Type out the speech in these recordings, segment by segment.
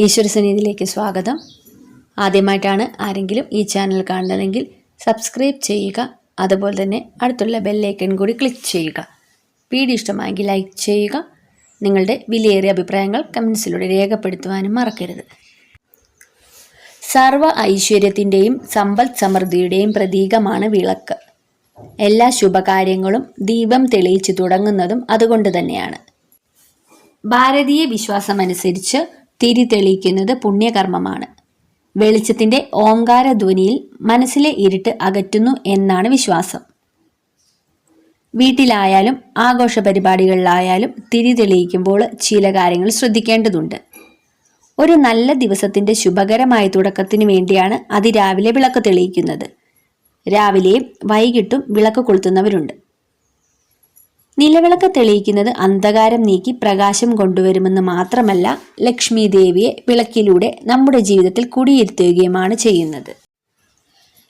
ഈശ്വരസന്നിധിയിലേക്ക് സ്വാഗതം. ആദ്യമായിട്ടാണ് ആരെങ്കിലും ഈ ചാനൽ കാണുന്നതെങ്കിൽ സബ്സ്ക്രൈബ് ചെയ്യുക അതുപോലെ തന്നെ അടുത്തുള്ള ബെല്ലൈക്കൺ കൂടി ക്ലിക്ക് ചെയ്യുക. വീഡിയോ ഇഷ്ടമായെങ്കിൽ ലൈക്ക് ചെയ്യുക നിങ്ങളുടെ വിലയേറിയ അഭിപ്രായങ്ങൾ കമൻസിലൂടെ രേഖപ്പെടുത്തുവാനും മറക്കരുത്. സർവ ഐശ്വര്യത്തിന്റെയും സമ്പൽ സമൃദ്ധിയുടെയും പ്രതീകമാണ് വിളക്ക്. എല്ലാ ശുഭകാര്യങ്ങളും ദീപം തെളിയിച്ച് തുടങ്ങുന്നതും അതുകൊണ്ട് തന്നെയാണ്. ഭാരതീയ വിശ്വാസമനുസരിച്ച് തിരി തെളിയിക്കുന്നത് പുണ്യകർമ്മമാണ്. വെളിച്ചത്തിന്റെ ഓങ്കാര ധ്വനിയിൽ മനസ്സിലെ ഇരുട്ട് അകറ്റുന്നു എന്നാണ് വിശ്വാസം. വീട്ടിലായാലും ആഘോഷ പരിപാടികളിലായാലും തിരി തെളിയിക്കുമ്പോൾ ചില കാര്യങ്ങൾ ശ്രദ്ധിക്കേണ്ടതുണ്ട്. ഒരു നല്ല ദിവസത്തിന്റെ ശുഭകരമായ തുടക്കത്തിന് വേണ്ടിയാണ് അതിരാവിലെ വിളക്ക് തെളിയിക്കുന്നത്. രാവിലെയും വൈകിട്ടും വിളക്ക് കൊളുത്തുന്നവരുണ്ട്. നിലവിളക്ക് തെളിയിക്കുന്നത് അന്ധകാരം നീക്കി പ്രകാശം കൊണ്ടുവരുമെന്ന് മാത്രമല്ല ലക്ഷ്മി ദേവിയെ വിളക്കിലൂടെ നമ്മുടെ ജീവിതത്തിൽ കുടിയിരുത്തുകയുമാണ് ചെയ്യുന്നത്.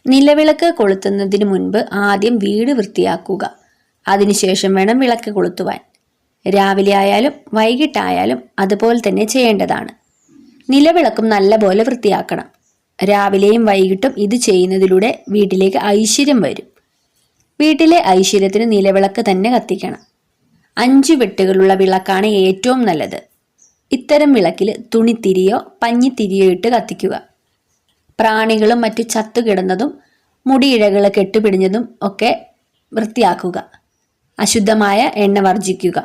നിലവിളക്ക് കൊളുത്തുന്നതിന് മുൻപ് ആദ്യം വീട് വൃത്തിയാക്കുക. അതിനുശേഷം വേണം വിളക്ക് കൊളുത്തുവാൻ. രാവിലെ ആയാലും വൈകിട്ടായാലും അതുപോലെ തന്നെ ചെയ്യേണ്ടതാണ്. നിലവിളക്കും നല്ലപോലെ വൃത്തിയാക്കണം. രാവിലെയും വൈകിട്ടും ഇത് ചെയ്യുന്നതിലൂടെ വീട്ടിലേക്ക് ഐശ്വര്യം വരും. വീട്ടിലെ ഐശ്വര്യത്തിന് നിലവിളക്ക് തന്നെ കത്തിക്കണം. അഞ്ച് വെട്ടുകളുള്ള വിളക്കാണ് ഏറ്റവും നല്ലത്. ഇത്തരം വിളക്കിൽ തുണിത്തിരിയോ പഞ്ഞിത്തിരിയോ ഇട്ട് കത്തിക്കുക. പ്രാണികളും മറ്റു ചത്തുകിടന്നതും മുടിയിഴകൾ കെട്ടുപിടിഞ്ഞതും ഒക്കെ വൃത്തിയാക്കുക. അശുദ്ധമായ എണ്ണ വർജിക്കുക.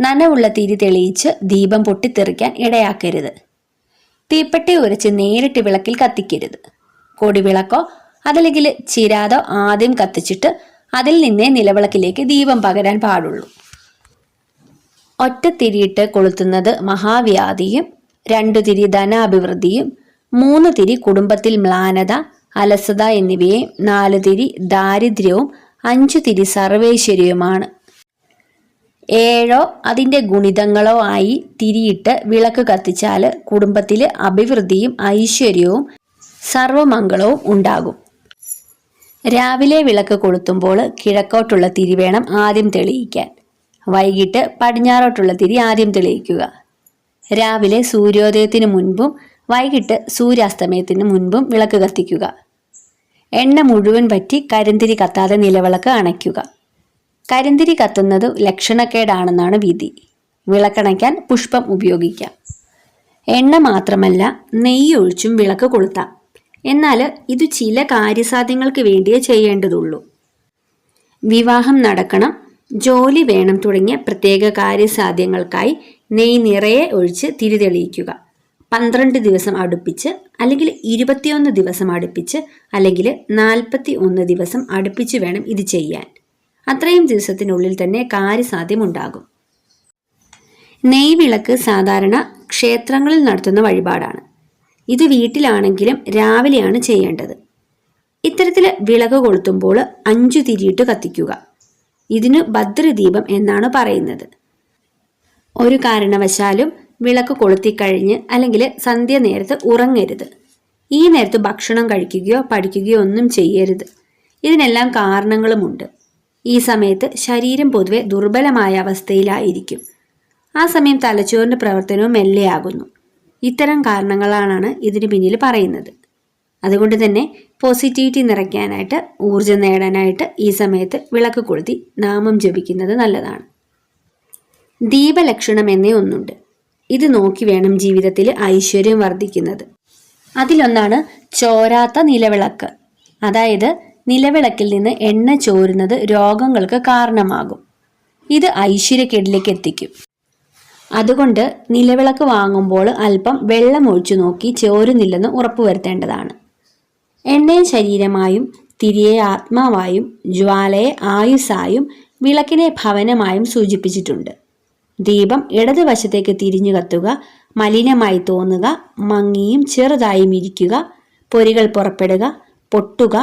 നനവുള്ള തിരി തെളിയിച്ച് ദീപം പൊട്ടിത്തെറിക്കാൻ ഇടയാക്കരുത്. തീപ്പെട്ടി ഉരച്ച് നേരിട്ട് വിളക്കിൽ കത്തിക്കരുത്. കൊടിവിളക്കോ അതല്ലെങ്കിൽ ചിരാതോ ആദ്യം കത്തിച്ചിട്ട് അതിൽ നിന്നേ നിലവിളക്കിലേക്ക് ദീപം പകരാൻ പാടുള്ളൂ. ഒറ്റത്തിരിയിട്ട് കൊളുത്തുന്നത് മഹാവ്യാധിയും രണ്ടു തിരി ധനാഭിവൃദ്ധിയും മൂന്ന് തിരി കുടുംബത്തിൽ മ്ലാനത അലസത എന്നിവയെ നാല് തിരി ദാരിദ്ര്യവും അഞ്ചു തിരി സർവേശ്വര്യവുമാണ്. ഏഴോ അതിന്റെ ഗുണിതങ്ങളോ ആയി തിരിയിട്ട് വിളക്ക് കത്തിച്ചാൽ കുടുംബത്തിലെ അഭിവൃദ്ധിയും ഐശ്വര്യവും സർവമംഗളവും ഉണ്ടാകും. രാവിലെ വിളക്ക് കൊളുത്തുമ്പോൾ കിഴക്കോട്ടുള്ള തിരി വേണം ആദ്യം തെളിയിക്കാൻ. വൈകിട്ട് പടിഞ്ഞാറോട്ടുള്ള തിരി ആദ്യം തെളിയിക്കുക. രാവിലെ സൂര്യോദയത്തിന് മുൻപും വൈകിട്ട് സൂര്യാസ്തമയത്തിന് മുൻപും വിളക്ക് കത്തിക്കുക. എണ്ണ മുഴുവൻ പറ്റി കരിന്തിരി കത്താതെ നിലവിളക്ക് അണയ്ക്കുക. കരിന്തിരി കത്തുന്നത് ലക്ഷണക്കേടാണെന്നാണ് വിധി. വിളക്കണയ്ക്കാൻ പുഷ്പം ഉപയോഗിക്കാം. എണ്ണ മാത്രമല്ല നെയ്യ് ഒഴിച്ചും വിളക്ക് കൊളുത്താം. എന്നാൽ ഇത് ചില കാര്യസാധ്യങ്ങൾക്ക് വേണ്ടിയേ ചെയ്യേണ്ടതുള്ളൂ. വിവാഹം നടക്കണം ജോലി വേണം തുടങ്ങിയ പ്രത്യേക കാര്യസാധ്യങ്ങൾക്കായി നെയ് നിറയെ ഒഴിച്ച് തിരി തെളിയിക്കുക പന്ത്രണ്ട് ദിവസം അടുപ്പിച്ച് അല്ലെങ്കിൽ ഇരുപത്തിയൊന്ന് ദിവസം അടുപ്പിച്ച് അല്ലെങ്കിൽ നാൽപ്പത്തി ഒന്ന് ദിവസം അടുപ്പിച്ച് വേണം ഇത് ചെയ്യാൻ. അത്രയും ദിവസത്തിനുള്ളിൽ തന്നെ കാര്യസാധ്യമുണ്ടാകും. നെയ്വിളക്ക് സാധാരണ ക്ഷേത്രങ്ങളിൽ നടത്തുന്ന വഴിപാടാണ്. ഇത് വീട്ടിലാണെങ്കിലും രാവിലെയാണ് ചെയ്യേണ്ടത്. ഇത്തരത്തിൽ വിളക്ക് കൊളുത്തുമ്പോൾ അഞ്ചു തിരിയിട്ട് കത്തിക്കുക. ഇതിന് ഭദ്രദീപം എന്നാണ് പറയുന്നത്. ഒരു കാരണവശാലും വിളക്ക് കൊളുത്തിക്കഴിഞ്ഞ് അല്ലെങ്കിൽ സന്ധ്യ നേരത്ത് ഉറങ്ങരുത്. ഈ നേരത്ത് ഭക്ഷണം കഴിക്കുകയോ പഠിക്കുകയോ ഒന്നും ചെയ്യരുത്. ഇതിനെല്ലാം കാരണങ്ങളുമുണ്ട്. ഈ സമയത്ത് ശരീരം പൊതുവെ ദുർബലമായ അവസ്ഥയിലായിരിക്കും. ആ സമയം തലച്ചോറിന്റെ പ്രവർത്തനവും മെല്ലെയാകുന്നു. ഇത്തരം കാരണങ്ങളാണ് ഇതിന് പിന്നിൽ പറയുന്നത്. അതുകൊണ്ട് തന്നെ പോസിറ്റിവിറ്റി നിറയ്ക്കാനായിട്ട് ഊർജം നേടാനായിട്ട് ഈ സമയത്ത് വിളക്ക് കൊളുത്തി നാമം ജപിക്കുന്നത് നല്ലതാണ്. ദീപലക്ഷണം എന്നേ ഒന്നുണ്ട്. ഇത് നോക്കി വേണം ജീവിതത്തിൽ ഐശ്വര്യം വർദ്ധിക്കുന്നത്. അതിലൊന്നാണ് ചോരാത്ത നിലവിളക്ക്. അതായത് നിലവിളക്കിൽ നിന്ന് എണ്ണ ചോരുന്നത് രോഗങ്ങൾക്ക് കാരണമാകും. ഇത് ഐശ്വര്യക്കേടിലേക്ക് എത്തിക്കും. അതുകൊണ്ട് നിലവിളക്ക് വാങ്ങുമ്പോൾ അല്പം വെള്ളം ഒഴിച്ചു നോക്കി ചോരുന്നില്ലെന്ന് ഉറപ്പുവരുത്തേണ്ടതാണ്. എണ്ണയെ ശരീരമായും തിരിയെ ആത്മാവായും ജ്വാലയെ ആയുസായും വിളക്കിനെ ഭവനമായും സൂചിപ്പിച്ചിട്ടുണ്ട്. ദീപം ഇടതുവശത്തേക്ക് തിരിഞ്ഞു കത്തുക മലിനമായി തോന്നുക മങ്ങിയും ചെറുതായും ഇരിക്കുക പൊരികൾ പുറപ്പെടുക പൊട്ടുക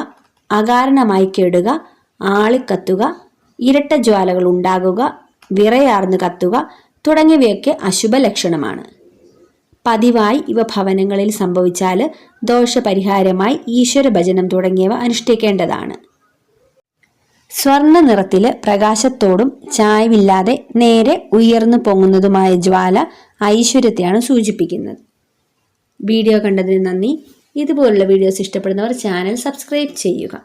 അകാരണമായി കെടുക ആളിക്കത്തുക ഇരട്ട ജ്വാലകൾ ഉണ്ടാകുക വിറയാർന്ന് കത്തുക തുടങ്ങിയവയൊക്കെ അശുഭ ലക്ഷണമാണ് പതിവായി ഇവ ഭവനങ്ങളിൽ സംഭവിച്ചാൽ ദോഷപരിഹാരമായി ഈശ്വര ഭജനം തുടങ്ങിയവ അനുഷ്ഠിക്കേണ്ടതാണ്. സ്വർണ നിറത്തിൽ പ്രകാശത്തോടും ചായവില്ലാതെ നേരെ ഉയർന്നു പൊങ്ങുന്നതുമായ ജ്വാല ഐശ്വര്യത്തെയാണ് സൂചിപ്പിക്കുന്നത്. വീഡിയോ കണ്ടതിന് നന്ദി. ഇതുപോലുള്ള വീഡിയോസ് ഇഷ്ടപ്പെടുന്നവർ ചാനൽ സബ്സ്ക്രൈബ് ചെയ്യുക.